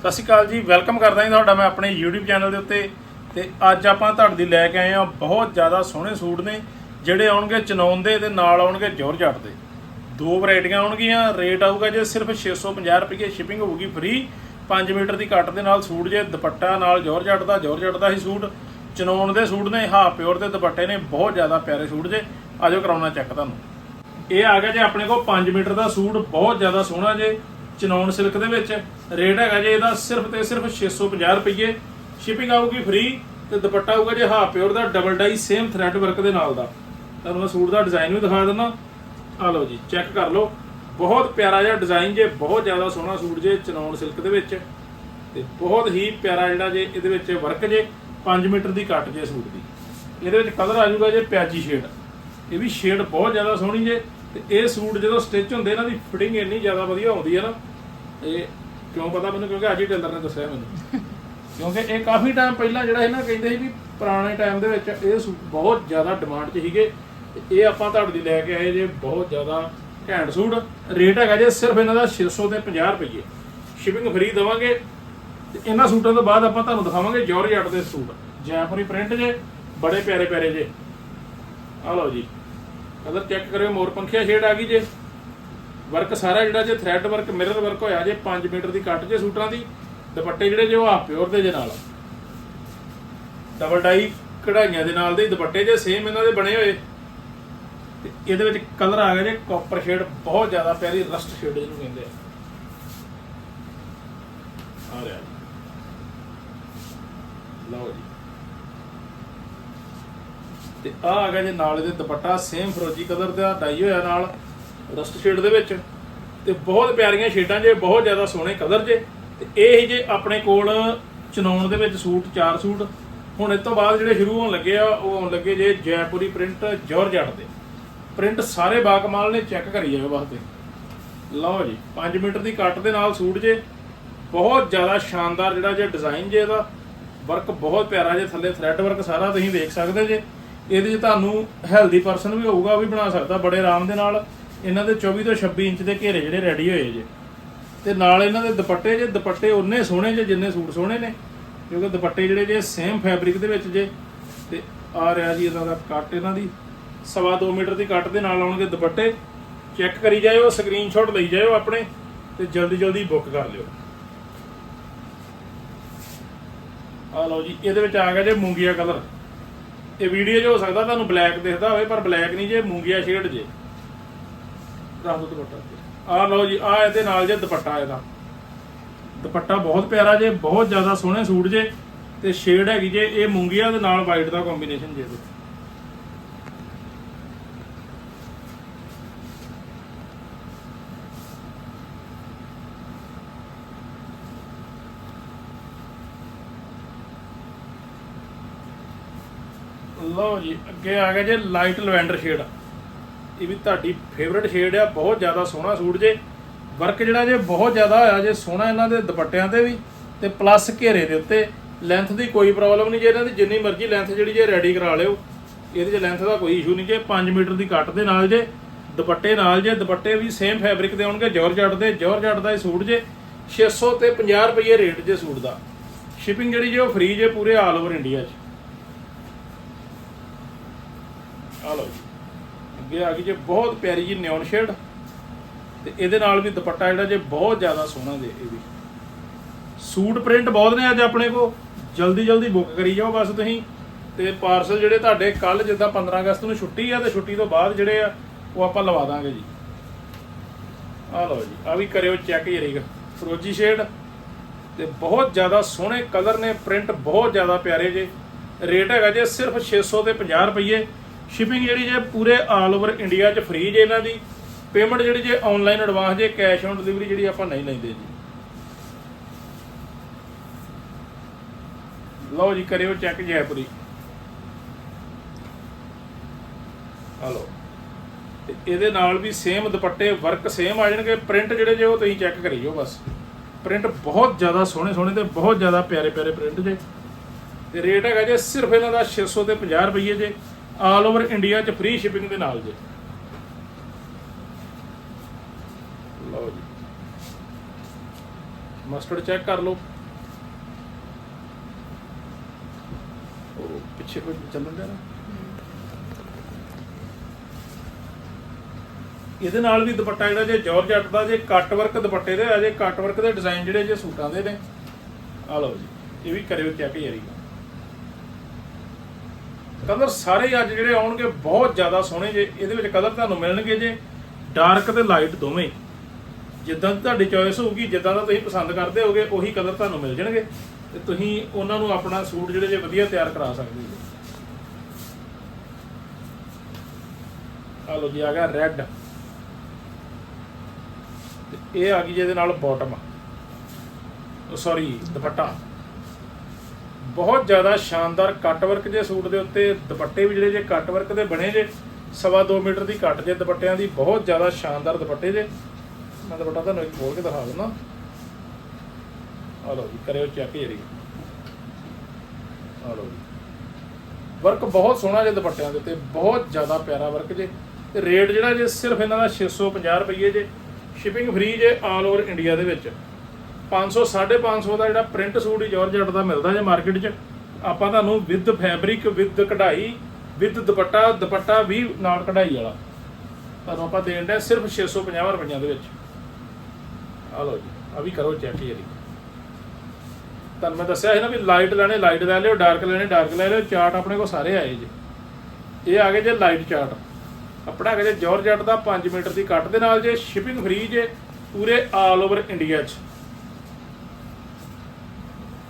ਸਤਿ ਸ਼੍ਰੀ ਅਕਾਲ ਜੀ, ਵੈਲਕਮ ਕਰਦਾ ਜੀ ਤੁਹਾਡਾ ਮੈਂ ਆਪਣੇ YouTube ਚੈਨਲ ਦੇ ਉੱਤੇ ਤੇ ਅੱਜ ਆਪਾਂ ਤੁਹਾਡੇ ਲਈ ਲੈ ਕੇ ਆਏ ਹਾਂ ਬਹੁਤ ਜ਼ਿਆਦਾ ਸੋਹਣੇ ਸੂਟ ਨੇ, ਜਿਹੜੇ ਆਉਣਗੇ ਚਨੌਨ ਦੇ ਤੇ ਨਾਲ ਆਉਣਗੇ ਜੋਰਜੱਟ ਦੇ। ਦੋ ਵੈਰਾਈਟੀਆਂ ਆਉਣਗੀਆਂ, ਰੇਟ ਆਊਗਾ ਜੇ ਸਿਰਫ 650 ਰੁਪਏ ਸ਼ਿਪਿੰਗ ਹੋਊਗੀ ਫ੍ਰੀ 5 ਮੀਟਰ ਦੀ ਕੱਟ ਦੇ ਨਾਲ ਸੂਟ ਜੇ, ਦੁਪੱਟਾ ਨਾਲ ਜੋਰਜੱਟ ਦਾ ਜੋਰਜੱਟ ਦਾ ਹੀ ਸੂਟ। ਚਨੌਨ ਦੇ ਸੂਟ ਨੇ, ਹਾਫ ਪਿਓਰ ਦੇ ਦੁਪੱਟੇ ਨੇ, ਬਹੁਤ ਜ਼ਿਆਦਾ ਪਿਆਰੇ ਸੂਟ ਜੇ। ਆਜੋ ਕਰਾਉਣਾ ਚੈੱਕ ਤੁਹਾਨੂੰ। ਇਹ ਆ ਗਿਆ ਜੇ ਆਪਣੇ ਕੋਲ 5 ਮੀਟਰ ਦਾ ਸੂਟ, ਬਹੁਤ ਜ਼ਿਆਦਾ ਸੋਹਣਾ ਜੇ। ਚਨੌਨ ਸਿਲਕ ਦੇ ਵਿੱਚ। ਰੇਟ ਹੈਗਾ ਜੇ ਇਹਦਾ ਸਿਰਫ ਤੇ ਸਿਰਫ 650 ਰੁਪਏ ਸ਼ਿਪਿੰਗ ਆਊਗੀ ਫ੍ਰੀ ਤੇ ਦੁਪੱਟਾ ਆਊਗਾ ਜੇ ਹਾਫ ਪਿਓਰ ਦਾ double dye same thread work ਦੇ ਨਾਲ ਦਾ। ਤੁਹਾਨੂੰ ਮੈਂ ਸੂਟ ਦਾ ਡਿਜ਼ਾਈਨ ਵੀ ਦਿਖਾ ਦਿੰਦਾ। ਆ ਲਓ ਜੀ ਚੈੱਕ ਕਰ ਲਓ। ਬਹੁਤ ਪਿਆਰਾ ਜਿਹਾ ਡਿਜ਼ਾਈਨ ਜੇ, ਬਹੁਤ ਜ਼ਿਆਦਾ ਸੋਹਣਾ ਸੂਟ ਜੇ ਚਨੌਨ ਸਿਲਕ ਦੇ ਵਿੱਚ। ਤੇ ਬਹੁਤ ਹੀ ਪਿਆਰਾ ਜਿਹੜਾ ਜੇ ਇਹਦੇ ਵਿੱਚ ਵਰਕ ਜੇ 5 ਮੀਟਰ ਦੀ ਕੱਟ ਜੇ ਸੂਟ ਦੀ। ਇਹਦੇ ਵਿੱਚ ਕਲਰ ਆ ਜਾਊਗਾ ਜੇ ਪਿਆਜੀ ਸ਼ੇਡ ਇਹ ਵੀ ਸ਼ੇਡ ਬਹੁਤ ਜ਼ਿਆਦਾ ਸੋਹਣੀ ਜੇ। ਤੇ ਇਹ ਸੂਟ ਜਦੋਂ ਸਟਿਚ ਹੁੰਦੇ, ਇਹਨਾਂ ਦੀ ਫਿਟਿੰਗ ਇੰਨੀ ਜ਼ਿਆਦਾ ਵਧੀਆ ਹੁੰਦੀ ਹੈ ਨਾ ਇਹ ਕਿਉਂ ਪਤਾ ਮੈਨੂੰ? ਕਿਉਂਕਿ ਅੱਜ ਹੀ ਟੇਲਰ ਨੇ ਦੱਸਿਆ ਮੈਨੂੰ। ਕਿਉਂਕਿ ਇਹ ਕਾਫੀ ਟਾਈਮ ਪਹਿਲਾਂ ਜਿਹੜਾ ਇਹਨਾਂ ਕਹਿੰਦੇ ਸੀ ਵੀ ਪੁਰਾਣੇ ਟਾਈਮ ਦੇ ਵਿੱਚ ਇਹ ਸੂਟ ਬਹੁਤ ਜ਼ਿਆਦਾ ਡਿਮਾਂਡ 'ਚ ਸੀਗੇ। ਤੇ ਇਹ ਆਪਾਂ ਤੁਹਾਡੇ ਲਈ ਲੈ ਕੇ ਆਏ ਜੇ, ਬਹੁਤ ਜ਼ਿਆਦਾ ਘੈਂਟ ਸੂਟ। ਰੇਟ ਹੈਗਾ ਜੇ ਸਿਰਫ ਇਹਨਾਂ ਦਾ 600 ਤੇ 50 ਰੁਪਏ ਸ਼ਿਪਿੰਗ ਫ੍ਰੀ ਦਵਾਂਗੇ। ਤੇ ਇਹਨਾਂ ਸੂਟਾਂ ਤੋਂ ਬਾਅਦ ਆਪਾਂ ਤੁਹਾਨੂੰ ਦਿਖਾਵਾਂਗੇ ਜੌਰਜੱਟ ਦੇ ਸੂਟ। ਜੈਪੁਰੀ ਪ੍ਰਿੰਟ ਜੇ, ਬੜੇ ਪਿਆਰੇ ਪਿਆਰੇ ਜੇ। ਆ ਲਓ ਜੀ। ਕਲਰ ਚੈੱਕ ਕਰਿਓ, ਮੋਰ ਪੰਖੀਆ ਸ਼ੇਡ ਆ ਗਈ ਜੇ। ਵਰਕ ਸਾਰਾ ਜਿਹੜਾ ਜੇ ਥ੍ਰੈਡ ਵਰਕ ਮਿਰਰ ਵਰਕ ਹੋਇਆ ਜੇ 5 ਮੀਟਰ ਦੀ ਕੱਟ ਜੇ ਸੂਟਾਂ ਦੀ, ਦੁਪੱਟੇ ਜਿਹੜੇ ਜੇ ਉਹ ਆ ਪਿਓਰ ਦੇ ਜੇ ਨਾਲ। ਡਬਲ ਡਾਈ ਕਢਾਈਆਂ ਦੇ ਨਾਲ ਦੇ ਦੁਪੱਟੇ ਜੇ ਸੇਮ ਇਹਨਾਂ ਦੇ ਬਣੇ ਹੋਏ। ਤੇ ਇਹਦੇ ਵਿੱਚ ਕਲਰ ਆ ਗਿਆ ਜੇ ਕਾਪਰ ਸ਼ੇਡ ਬਹੁਤ ਜ਼ਿਆਦਾ ਪਿਆਰੀ ਰਸਟ ਸ਼ੇਡ ਜਿਹਨੂੰ ਕਹਿੰਦੇ ਆ ਰਿਹਾ ਲਓ ਜੀ ਤੇ ਆ ਆ ਗਿਆ ਜੇ ਨਾਲ ਇਹਦੇ ਦੁਪੱਟਾ ਸੇਮ ਫਰੋਜੀ ਕਲਰ ਦਾ ਡਾਈ ਹੋਇਆ ਨਾਲ ਰਸਟ ਸ਼ੇਡ ਦੇ ਵਿੱਚ। ਤੇ ਬਹੁਤ ਪਿਆਰੀਆਂ ਸ਼ੇਡਾਂ ਜੇ, ਬਹੁਤ ਜ਼ਿਆਦਾ ਸੋਹਣੇ ਕਲਰ ਜੇ। ਤੇ ਇਹ ਹੀ ਜੇ ਆਪਣੇ ਕੋਲ ਚਨੌਨ ਦੇ ਵਿੱਚ ਸੂਟ, ਚਾਰ ਸੂਟ। ਹੁਣ ਇਸ ਤੋਂ ਬਾਅਦ ਜਿਹੜੇ ਸ਼ੁਰੂ ਹੋਣ ਲੱਗੇ ਆ, ਉਹ ਆਉਣ ਲੱਗੇ ਜੇ ਜੈਪੁਰੀ ਪ੍ਰਿੰਟ ਜੌਰਜੱਟ ਦੇ। ਪ੍ਰਿੰਟ ਸਾਰੇ ਬਾਕਮਾਲ ਨੇ ਚੈੱਕ ਕਰੀ ਜਾਓ ਵਾਸਤੇ ਲਓ ਜੀ 5 ਮੀਟਰ ਦੀ ਕੱਟ ਦੇ ਨਾਲ ਸੂਟ ਜੇ। ਬਹੁਤ ਜ਼ਿਆਦਾ ਸ਼ਾਨਦਾਰ ਜਿਹੜਾ ਜੇ ਡਿਜ਼ਾਈਨ ਜੇ ਇਹਦਾ। ਵਰਕ ਬਹੁਤ ਪਿਆਰਾ ਜੇ, ਥੱਲੇ ਥ੍ਰੈਡ ਵਰਕ ਸਾਰਾ ਤੁਸੀਂ ਦੇਖ ਸਕਦੇ ਜੇ। ਇਹਦੇ 'ਚ ਤੁਹਾਨੂੰ ਹੈਲਦੀ ਪਰਸਨ ਵੀ ਹੋਊਗਾ, ਉਹ ਵੀ ਬਣਾ ਸਕਦਾ, ਬੜੇ ਆਰਾਮ ਦੇ ਨਾਲ। ਇਹਨਾਂ ਦੇ 24 ਤੋਂ 26 ਇੰਚ ਦੇ ਘੇਰੇ ਜਿਹੜੇ ਰੈਡੀ ਹੋਏ ਜੇ। ਤੇ ਨਾਲ ਇਹਨਾਂ ਦੇ ਦੁਪੱਟੇ ਜੇ, ਦੁਪੱਟੇ ਉਹਨੇ ਸੋਹਣੇ ਜੇ, ਜਿੰਨੇ ਸੂਟ ਸੋਹਣੇ ਨੇ। ਕਿਉਂਕਿ ਦੁਪੱਟੇ ਜਿਹੜੇ ਜੇ ਸੇਮ ਫੈਬਰਿਕ ਦੇ ਵਿੱਚ ਜੇ। ਤੇ ਆ ਰਿਹਾ ਜੀ ਇਹਨਾਂ ਦਾ ਕੱਟ ਇਹਨਾਂ ਦੀ। ਸਵਾ 2 ਮੀਟਰ ਦੀ ਕੱਟ ਦੇ ਨਾਲ ਆਉਣਗੇ ਦੁਪੱਟੇ। ਚੈੱਕ ਕਰੀ ਜਾਇਓ ਸਕਰੀਨਸ਼ਾਟ ਲਈ ਜਾਇਓ ਆਪਣੇ, ਤੇ ਜਲਦੀ ਜਲਦੀ ਬੁੱਕ ਕਰ ਲਿਓ। ਆ ਲਓ ਜੀ, ਇਹਦੇ ਵਿੱਚ ਆ ਗਿਆ ਜੇ ਮੂੰਗੀਆ ਕਲਰ ਇਹ ਵੀਡੀਓ 'ਚ ਹੋ ਸਕਦਾ ਤੁਹਾਨੂੰ ਬਲੈਕ ਦਿਖਦਾ ਹੋਵੇ ਪਰ ਬਲੈਕ ਨਹੀਂ ਜੇ ਮੂੰਗੀਆ ਸ਼ੇਡ ਜੇ। ਦੱਸ ਦੋ ਦੁਪੱਟਾ ਆ ਲਓ ਜੀ ਆ ਇਹਦੇ ਨਾਲ ਜੇ ਦੁਪੱਟਾ ਇਹਦਾ। ਦੁਪੱਟਾ ਬਹੁਤ ਪਿਆਰਾ ਜੇ ਬਹੁਤ ਜ਼ਿਆਦਾ ਸੋਹਣੇ ਸੂਟ ਜੇ ਤੇ ਸ਼ੇਡ ਹੈਗੀ ਜੇ ਇਹ ਮੂੰਗੀਆ ਦੇ ਨਾਲ ਵਾਈਟ ਦਾ ਕੰਬੀਨੇਸ਼ਨ ਜੇ ਇਹਦੇ। ਲਓ ਜੀ, ਅੱਗੇ ਆ ਗਿਆ ਜੇ ਲਾਈਟ ਲਵੈਂਡਰ ਸ਼ੇਡ। ਇਹ ਵੀ ਤੁਹਾਡੀ ਫੇਵਰਿਟ ਸ਼ੇਡ ਆ, ਬਹੁਤ ਜ਼ਿਆਦਾ ਸੋਹਣਾ ਸੂਟ ਜੇ। ਵਰਕ ਜਿਹੜਾ ਜੇ ਬਹੁਤ ਜ਼ਿਆਦਾ ਹੋਇਆ ਜੇ, ਸੋਹਣਾ ਇਹਨਾਂ ਦੇ ਦੁਪੱਟਿਆਂ ਤੇ ਵੀ, ਤੇ ਪਲੱਸ ਘੇਰੇ ਦੇ ਉੱਤੇ। ਲੈਂਥ ਦੀ ਕੋਈ ਪ੍ਰੋਬਲਮ ਨਹੀਂ ਜੇ ਇਹਨਾਂ ਦੀ, ਜਿੰਨੀ ਮਰਜ਼ੀ ਲੈਂਥ ਜਿਹੜੀ ਜੇ ਰੈਡੀ ਕਰਾ ਲਿਓ। ਇਹਦੇ 'ਚ ਲੈਂਥ ਦਾ ਕੋਈ ਇਸ਼ੂ ਨਹੀਂ ਜੇ 5 ਮੀਟਰ ਦੀ ਕੱਟ ਦੇ ਨਾਲ ਜੇ, ਦੁਪੱਟੇ ਨਾਲ ਜੇ, ਦੁਪੱਟੇ ਵੀ ਸੇਮ ਫੈਬਰਿਕ ਦੇ ਹੋਣਗੇ ਜੌਰਜੱਟ ਦੇ ਜੌਰਜੱਟ ਦਾ ਇਹ ਸੂਟ ਜੇ 600 ਤੇ 50 ਰੁਪਏ ਰੇਟ ਜੇ ਸੂਟ ਦਾ। ਸ਼ਿਪਿੰਗ ਜਿਹੜੀ ਜੇ ਉਹ ਫ੍ਰੀ ਜੇ ਪੂਰੇ ਆਲ ਓਵਰ ਇੰਡੀਆ 'ਚ। ਆ ਲਓ ਜੀ। ਅੱਗੇ ਆ ਗਈ ਜੇ ਬਹੁਤ ਪਿਆਰੀ ਜੀ ਨਿਓਨ ਸ਼ੇਡ ਤੇ ਇਹਦੇ ਨਾਲ ਵੀ ਦੁਪੱਟਾ ਜਿਹੜਾ ਜੇ ਬਹੁਤ ਜ਼ਿਆਦਾ ਸੋਹਣਾ ਜੇ ਇਹ ਵੀ। ਸੂਟ ਪ੍ਰਿੰਟ ਬਹੁਤ ਨੇ ਅੱਜ ਆਪਣੇ ਕੋ ਜਲਦੀ ਜਲਦੀ ਬੁੱਕ ਕਰੀ ਜਾਓ ਬਸ ਤੁਸੀਂ। ਤੇ ਪਾਰਸਲ ਜਿਹੜੇ ਤੁਹਾਡੇ ਕੱਲ ਜਿੱਦਾਂ 15 ਅਗਸਤ ਨੂੰ ਛੁੱਟੀ ਆ ਤੇ ਛੁੱਟੀ ਤੋਂ ਬਾਅਦ ਜਿਹੜੇ ਆ ਉਹ ਆਪਾਂ ਲਵਾ ਦਾਂਗੇ ਜੀ। ਆ ਲਓ ਜੀ ਆ ਵੀ ਕਰਿਓ ਚੈੱਕ ਜਰੀਗਾ ਫਰੋਜੀ ਸ਼ੇਡ ਤੇ ਬਹੁਤ ਜ਼ਿਆਦਾ ਸੋਹਣੇ ਕਲਰ ਨੇ ਪ੍ਰਿੰਟ ਬਹੁਤ ਜ਼ਿਆਦਾ ਪਿਆਰੇ ਜੇ। ਰੇਟ ਹੈਗਾ ਜੇ ਸਿਰਫ 600 ਤੇ 50 ਰੁਪਏ ਸ਼ਿਪਿੰਗ ਜਿਹੜੀ ਜੇ ਪੂਰੇ ਆਲ ਓਵਰ ਇੰਡੀਆ 'ਚ ਫ੍ਰੀ ਜੇ ਇਹਨਾਂ ਦੀ ਪੇਮੈਂਟ ਜਿਹੜੀ ਜੇ ਆਨਲਾਈਨ ਐਡਵਾਂਸ ਜੇ ਕੈਸ਼ ਔਨ ਡਿਲੀਵਰੀ ਜਿਹੜੀ ਆਪਾਂ ਨਹੀਂ ਲੈਂਦੇ ਜੀ। ਲਓ ਜੀ, ਕਰਿਓ ਚੈੱਕ ਜੈਪੁਰੀ। ਹਲੋ ਤੇ ਇਹਦੇ ਨਾਲ ਵੀ ਸੇਮ ਦੁਪੱਟੇ ਵਰਕ ਸੇਮ ਆ ਜਾਣਗੇ। ਪ੍ਰਿੰਟ ਜਿਹੜੇ ਜੇ ਉਹ ਤੁਸੀਂ ਚੈੱਕ ਕਰੀ ਜਾਓ ਬਸ। ਪ੍ਰਿੰਟ ਬਹੁਤ ਜ਼ਿਆਦਾ ਸੋਹਣੇ ਸੋਹਣੇ ਤੇ ਬਹੁਤ ਜ਼ਿਆਦਾ ਪਿਆਰੇ ਪਿਆਰੇ ਪ੍ਰਿੰਟ ਜੇ। ਤੇ ਰੇਟ ਹੈਗਾ ਜੇ ਸਿਰਫ ਇਹਨਾਂ ਦਾ 600 ਤੇ 50 ਰੁਪਏ ਜੇ। ਆਲ ਓਵਰ ਇੰਡੀਆ 'ਚ ਫ੍ਰੀ ਸ਼ਿਪਿੰਗ ਦੇ ਨਾਲ ਜੇ। ਲਓ ਜੀ। ਮਸਟਰਡ ਚੈੱਕ ਕਰ ਲਓ। ਉਹ ਪਿੱਛੇ ਕੋਈ ਚੱਲਣ ਦਿਆ ਨਾ। ਇਹਦੇ ਨਾਲ ਵੀ ਦੁਪੱਟਾ ਜਿਹੜਾ ਜੇ ਜਾਰਜਟ ਦਾ, ਜੇ ਕੱਟ ਵਰਕ ਦੁਪੱਟੇ ਦੇ ਆ, ਜੇ ਕੱਟ ਵਰਕ ਦੇ ਡਿਜ਼ਾਈਨ ਜਿਹੜੇ ਜੇ ਸੂਟਾਂ ਦੇ ਨੇ। ਆ ਲਓ ਜੀ। ਇਹ ਵੀ ਕਰਿਓ ਚੈੱਕ ਯਾਰੀ। ਕਲਰ ਸਾਰੇ ਅੱਜ ਜਿਹੜੇ ਆਉਣਗੇ ਬਹੁਤ ਜ਼ਿਆਦਾ ਸੋਹਣੇ ਜੇ, ਇਹਦੇ ਵਿੱਚ ਕਲਰ ਤੁਹਾਨੂੰ ਮਿਲਣਗੇ ਜੇ ਡਾਰਕ ਤੇ ਲਾਈਟ ਦੋਵੇਂ। ਜਿੱਦਾਂ ਦੀ ਤੁਹਾਡੀ ਚੋਇਸ ਹੋਊਗੀ, ਜਿੱਦਾਂ ਦਾ ਤੁਸੀਂ ਪਸੰਦ ਕਰਦੇ ਹੋਗੇ, ਉਹੀ ਕਲਰ ਤੁਹਾਨੂੰ ਮਿਲ ਜਾਣਗੇ ਤੇ ਤੁਸੀਂ ਉਹਨਾਂ ਨੂੰ ਆਪਣਾ ਸੂਟ ਜਿਹੜੇ ਜੇ ਵਧੀਆ ਤਿਆਰ ਕਰਾ ਸਕਦੇ ਹੋ। ਆ ਲਓ ਜੀ, ਆ ਗਿਆ ਰੈੱਡ ਤੇ ਇਹ ਆ ਗਈ ਜਿਹਦੇ ਨਾਲ ਬਾਟਮ ਸੌਰੀ ਦੁਪੱਟਾ। ਬਹੁਤ ਜ਼ਿਆਦਾ ਸ਼ਾਨਦਾਰ ਕੱਟ ਵਰਕ ਜੇ ਸੂਟ ਦੇ ਉੱਤੇ, ਦੁਪੱਟੇ ਵੀ ਜਿਹੜੇ ਜੇ ਕੱਟ ਵਰਕ ਦੇ ਬਣੇ ਜੇ, ਸਵਾ 2 ਮੀਟਰ ਦੀ ਕੱਟ ਜੇ ਦੁਪੱਟਿਆਂ ਦੀ, ਬਹੁਤ ਜ਼ਿਆਦਾ ਸ਼ਾਨਦਾਰ ਦੁਪੱਟੇ ਜੇ। ਮੈਂ ਦੁਪੱਟਾ ਤੁਹਾਨੂੰ ਇੱਕ ਖੋਲ ਕੇ ਦਿਖਾ ਦਿੰਦਾ। ਆ ਲਓ ਜੀ, ਕਰਿਓ ਚੈੱਕ ਜਿਹੜੀ ਆ ਲਓ ਜੀ। ਵਰਕ ਬਹੁਤ ਸੋਹਣਾ ਜੇ ਦੁਪੱਟਿਆਂ ਦੇ ਉੱਤੇ, ਬਹੁਤ ਜ਼ਿਆਦਾ ਪਿਆਰਾ ਵਰਕ ਜੇ। ਤੇ ਰੇਟ ਜਿਹੜਾ ਜੇ ਸਿਰਫ ਇਹਨਾਂ ਦਾ 650 ਰੁਪਏ ਜੇ। ਸ਼ਿਪਿੰਗ ਫ੍ਰੀ ਜੇ ਆਲ ਓਵਰ ਇੰਡੀਆ ਦੇ ਵਿੱਚ। 500 550 ਦਾ ਜਿਹੜਾ ਪ੍ਰਿੰਟ ਸੂਟ ਹੀ ਜਾਰਜਟ ਦਾ ਮਿਲਦਾ ਜੇ ਮਾਰਕੀਟ 'ਚ, ਆਪਾਂ ਤੁਹਾਨੂੰ ਵਿਦ ਫੈਬਰਿਕ ਵਿਦ ਕਢਾਈ ਵਿਦ ਦੁਪੱਟਾ ਦੁਪੱਟਾ ਵੀ ਨਾਲ ਕਢਾਈ ਵਾਲਾ। ਤੁਹਾਨੂੰ ਆਪਾਂ ਦੇਣ ਦੇ ਸਿਰਫ 650 ਰੁਪਈਆਂ ਦੇ ਵਿੱਚ। ਆ ਲਓ ਜੀ ਆ ਵੀ ਕਰੋ ਚੈੱਕ ਜੀ ਤੁਹਾਨੂੰ ਮੈਂ ਦੱਸਿਆ ਸੀ ਨਾ ਵੀ ਲਾਈਟ ਲੈਣੇ ਲਾਈਟ ਲੈ ਲਿਓ ਡਾਰਕ ਲੈਣੇ ਡਾਰਕ ਲੈ ਲਿਓ ਚਾਰਟ ਆਪਣੇ ਕੋਲ ਸਾਰੇ ਆਏ ਜੀ। ਇਹ ਆ ਗਏ ਜੇ ਲਾਈਟ ਚਾਰਟ ਆਪਣਾ ਹੈਗਾ ਜੇ ਜਾਰਜਟ ਦਾ 5 ਮੀਟਰ ਦੀ ਕੱਟ ਦੇ ਨਾਲ ਜੇ ਸ਼ਿਪਿੰਗ ਫ੍ਰੀ ਜੇ ਪੂਰੇ ਆਲ ਓਵਰ ਇੰਡੀਆ 'ਚ।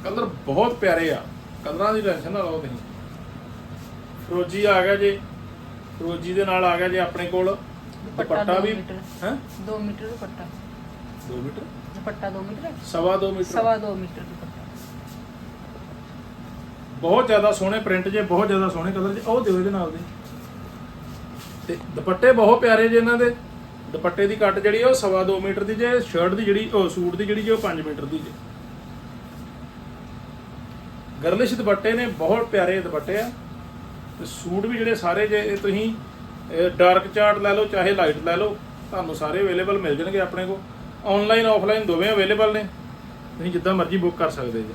ਕਲਰ ਬਹੁਤ ਪਿਆਰੇ ਆ। ਕਲਰਾਂ ਦੀ ਟੈਨਸ਼ਨ ਨਾ ਲਓ ਤੁਸੀਂ। ਫਰੋਜੀ ਆ ਗਿਆ ਜੇ। ਫਰੋਜੀ ਦੇ ਨਾਲ ਆ ਗਿਆ ਜੇ ਆਪਣੇ ਕੋਲ। ਦੁਪੱਟਾ ਵੀ। ਹੈ? 2 ਮੀਟਰ ਦੁਪੱਟਾ। 2 ਮੀਟਰ? ਦੁਪੱਟਾ 2 ਮੀਟਰ ਸਵਾ 2 ਮੀਟਰ। ਸਵਾ 2 ਮੀਟਰ ਦੁਪੱਟਾ। ਬਹੁਤ ਜ਼ਿਆਦਾ ਸੋਹਣੇ ਪ੍ਰਿੰਟ ਜੇ ਬਹੁਤ ਜ਼ਿਆਦਾ ਸੋਹਣੇ ਕਲਰ ਜੇ ਉਹ ਦਿਓ ਇਹਦੇ ਨਾਲ ਦੇ। ਤੇ ਦੁਪੱਟੇ ਬਹੁਤ ਪਿਆਰੇ ਜੇ ਇਹਨਾਂ ਦੇ। ਦੁਪੱਟੇ ਦੀ ਕੱਟ ਜਿਹੜੀ ਉਹ ਸਵਾ 2 ਮੀਟਰ ਦੀ ਜੇ ਸ਼ਰਟ ਦੀ ਜਿਹੜੀ ਉਹ ਸੂਟ ਦੀ ਜਿਹੜੀ ਜੇ ਉਹ 5 ਮੀਟਰ ਦੀ ਜੇ। ਗਰਲਿਸ਼ ਦੁਪੱਟੇ ਨੇ, ਬਹੁਤ ਪਿਆਰੇ ਦੁਪੱਟੇ ਆ। ਤੇ ਸੂਟ ਵੀ ਜਿਹੜੇ ਸਾਰੇ ਜੇ ਇਹ ਤੁਸੀਂ ਡਾਰਕ ਚਾਰਟ ਲੈ ਲਓ, ਚਾਹੇ ਲਾਈਟ ਲੈ ਲਓ, ਤੁਹਾਨੂੰ ਸਾਰੇ ਅਵੇਲੇਬਲ ਮਿਲ ਜਾਣਗੇ ਆਪਣੇ ਕੋਲ। ਆਨਲਾਈਨ ਆਫਲਾਈਨ ਦੋਵੇਂ ਅਵੇਲੇਬਲ ਨੇ। ਤੁਸੀਂ ਜਿੱਦਾਂ ਮਰਜ਼ੀ ਬੁੱਕ ਕਰ ਸਕਦੇ ਜੇ।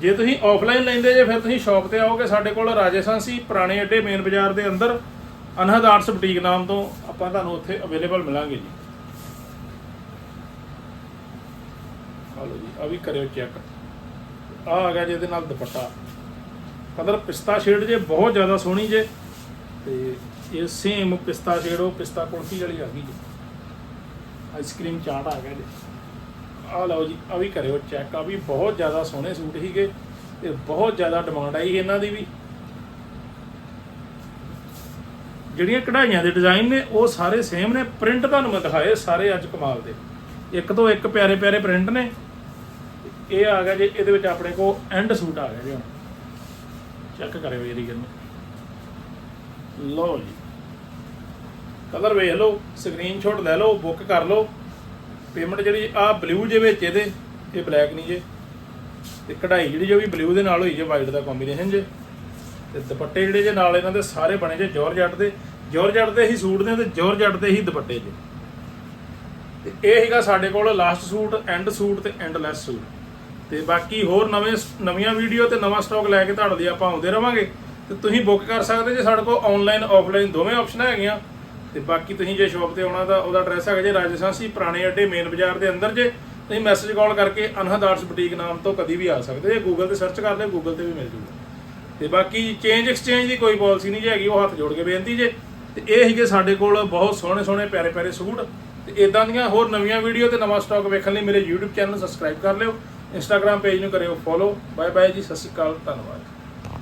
ਜੇ ਤੁਸੀਂ ਆਫਲਾਈਨ ਲੈਂਦੇ ਜੇ, ਫਿਰ ਤੁਸੀਂ ਸ਼ਾਪ ਤੇ ਆਓਗੇ, ਸਾਡੇ ਕੋਲ ਰਾਜਸਥਾਨੀ ਪੁਰਾਣੇ ਅੱਡੇ ਮੇਨ ਬਾਜ਼ਾਰ ਦੇ ਅੰਦਰ, ਅਨਹਦ ਆਰਟਸ ਬੁਟੀਕ ਨਾਮ ਤੋਂ ਆਪਾਂ ਤੁਹਾਨੂੰ ਉੱਥੇ ਅਵੇਲੇਬਲ ਮਿਲਾਂਗੇ ਜੀ। ਆ ਵੀ ਕਰਿਓ ਚੈੱਕ ਆ ਆ ਗਿਆ ਜੀ ਇਹਦੇ ਨਾਲ ਦੁਪੱਟਾ। ਕਲਰ ਪਿਸਤਾ ਸ਼ੇਡ ਜੇ, ਬਹੁਤ ਜ਼ਿਆਦਾ ਸੋਹਣੀ ਜੇ। ਤੇ ਇਹ ਸੇਮ ਪਿਸਤਾ ਸ਼ੇਡ ਉਹ ਪਿਸਤਾ ਕੁਲਫੀ ਵਾਲੀ ਆ ਗਈ ਜੀ। ਆਈਸਕ੍ਰੀਮ ਚਾਟ ਆ ਗਿਆ ਜੀ। ਆ ਲਓ ਜੀ, ਆ ਵੀ ਕਰਿਓ ਚੈੱਕ ਆ ਵੀ ਬਹੁਤ ਜ਼ਿਆਦਾ ਸੋਹਣੇ ਸੂਟ ਸੀਗੇ ਤੇ ਬਹੁਤ ਜ਼ਿਆਦਾ ਡਿਮਾਂਡ ਆਈ ਇਹਨਾਂ ਦੀ ਵੀ। ਜਿਹੜੀਆਂ ਕਢਾਈਆਂ ਦੇ ਡਿਜ਼ਾਈਨ ਨੇ, ਉਹ ਸਾਰੇ ਸੇਮ ਨੇ। ਪ੍ਰਿੰਟ ਤੁਹਾਨੂੰ ਮੈਂ ਦਿਖਾਏ ਸਾਰੇ ਅੱਜ ਕਮਾਲ ਦੇ। ਇੱਕ ਤੋਂ ਇੱਕ ਪਿਆਰੇ ਪਿਆਰੇ ਪ੍ਰਿੰਟ ਨੇ। ਇਹ ਆ ਗਿਆ ਜੇ, ਇਹਦੇ ਵਿੱਚ ਆਪਣੇ ਕੋਲ ਐਂਡ ਸੂਟ ਆ ਗਿਆ ਜੀ ਹੁਣ। ਚੈੱਕ ਕਰਿਓ ਇਹਦੀ ਗੱਲ ਲਓ ਜੀ। ਕਲਰ ਵੇਖ ਲਓ ਸਕਰੀਨਸ਼ਾਟ ਲੈ ਲਓ ਬੁੱਕ ਕਰ ਲਓ। ਪੇਮੈਂਟ ਜਿਹੜੀ ਆ ਬਲੂ ਜੇ ਵਿੱਚ ਇਹਦੇ, ਇਹ ਬਲੈਕ ਨਹੀਂ ਜੇ। ਤੇ ਕਢਾਈ ਜਿਹੜੀ ਜੋ ਵੀ ਬਲੂ ਦੇ ਨਾਲ ਹੋਈ ਜੇ ਵਾਈਟ ਦਾ ਕੰਬੀਨੇਸ਼ਨ ਜੇ। ਤੇ ਦੁਪੱਟੇ ਜਿਹੜੇ ਜੇ ਨਾਲ ਇਹਨਾਂ ਦੇ ਸਾਰੇ ਬਣੇ ਜੇ ਜਾਰਜਟ ਦੇ। ਜਾਰਜਟ ਦੇ ਹੀ ਸੂਟ ਨੇ ਤੇ ਜਾਰਜਟ ਦੇ ਹੀ ਦੁਪੱਟੇ ਜੇ। ਤੇ ਇਹ ਹੈਗਾ ਸਾਡੇ ਕੋਲ ਲਾਸਟ ਸੂਟ ਐਂਡ ਸੂਟ ਤੇ ਐਂਡ ਲੈਸ ਸੂਟ ਤੇ ਬਾਕੀ ਹੋਰ ਨਵੇਂ ਨਵੀਆਂ ਵੀਡੀਓ ਤੇ ਨਵਾਂ ਸਟਾਕ ਲੈ ਕੇ ਤੁਹਾਡੇ ਲਈ ਆਪਾਂ ਆਉਂਦੇ ਰਵਾਂਗੇ। ਤੇ ਤੁਸੀਂ ਬੁੱਕ ਕਰ ਸਕਦੇ ਜੇ ਸਾਡੇ ਕੋਲ ਆਨਲਾਈਨ ਆਫਲਾਈਨ ਦੋਵੇਂ ਆਪਸ਼ਨਾਂ ਹੈਗੀਆਂ। ਤੇ ਬਾਕੀ ਤੁਸੀਂ ਜੇ ਸ਼ਾਪ ਤੇ ਆਉਣਾ ਤਾਂ ਉਹਦਾ ਐਡਰੈਸ ਹੈਗਾ ਜੇ ਰਾਜਸਥਾਨੀ ਪੁਰਾਣੇ ਅੱਡੇ ਮੇਨ ਬਾਜ਼ਾਰ ਦੇ ਅੰਦਰ ਜੇ। ਤੁਸੀਂ ਮੈਸੇਜ ਕਾਲ ਕਰਕੇ ਅਨਹਦ ਆਰਟਸ ਬੁਟੀਕ ਨਾਮ ਤੋਂ ਕਦੀ ਵੀ ਆ ਸਕਦੇ ਜੇ ਗੂਗਲ ਤੇ ਸਰਚ ਕਰ ਲਿਓ ਗੂਗਲ ਤੇ ਵੀ ਮਿਲ ਜੂਗਾ। ਤੇ ਬਾਕੀ ਚੇਂਜ ਐਕਸਚੇਂਜ ਦੀ ਕੋਈ ਪਾਲਿਸੀ ਨਹੀਂ ਜੇ ਹੈਗੀ, ਉਹ ਹੱਥ ਜੋੜ ਕੇ ਬੇਨਤੀ ਜੇ। ਤੇ ਇਹ ਹੈਗੇ ਸਾਡੇ ਕੋਲ ਬਹੁਤ ਸੋਹਣੇ ਸੋਹਣੇ, ਪਿਆਰੇ ਪਿਆਰੇ ਸੂਟ। ਤੇ ਇਦਾਂ ਦੀਆਂ ਹੋਰ ਨਵੀਆਂ ਵੀਡੀਓ ਤੇ ਨਵਾਂ ਸਟਾਕ ਵੇਖਣ ਲਈ ਮੇਰੇ YouTube ਚੈਨਲ ਸਬਸਕ੍ਰਾਈਬ ਕਰ ਲਿਓ। Instagram ਪੇਜ ਨੂੰ ਕਰਿਓ ਫੋਲੋ ਬਾਏ ਬਾਏ ਜੀ ਸਤਿ ਸ਼੍ਰੀ ਅਕਾਲ ਧੰਨਵਾਦ।